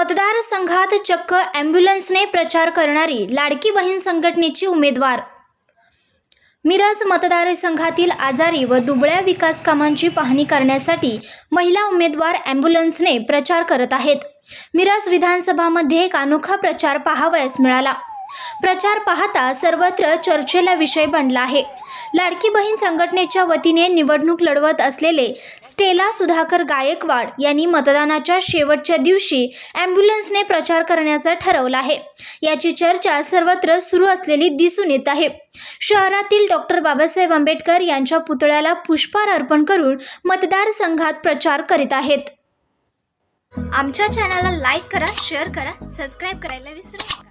मतदारसंघात चक्क ॲम्ब्युलन्सने प्रचार करणारी लाडकी बहीण संघटनेची उमेदवार. मिरज मतदारसंघातील आजारी व दुबळ्या विकास कामांची पाहणी करण्यासाठी महिला उमेदवार ॲम्ब्युलन्सने प्रचार करत आहेत. मिरज विधानसभामध्ये एक अनोखा प्रचार पाहावयास मिळाला. प्रचार पाहता सर्वत्र चर्चेला विषय बनला आहे. लाडकी बहीण संघटनेच्या वतीने निवडणूक लढवत असलेले स्टेला सुधाकर गायकवाड यांनी मतदानाच्या शेवटच्या दिवशी ॲम्ब्युलन्सने प्रचार करण्याचं ठरवलं आहे. याची चर्चा सर्वत्र सुरू असलेली दिसून येत आहे. शहरातील डॉक्टर बाबासाहेब आंबेडकर यांच्या पुतळ्याला पुष्पहार अर्पण करून मतदारसंघात प्रचार करीत आहेत. आमच्या चॅनलला लाईक करा शेअर करा सबस्क्राईब करायला विसरू नका.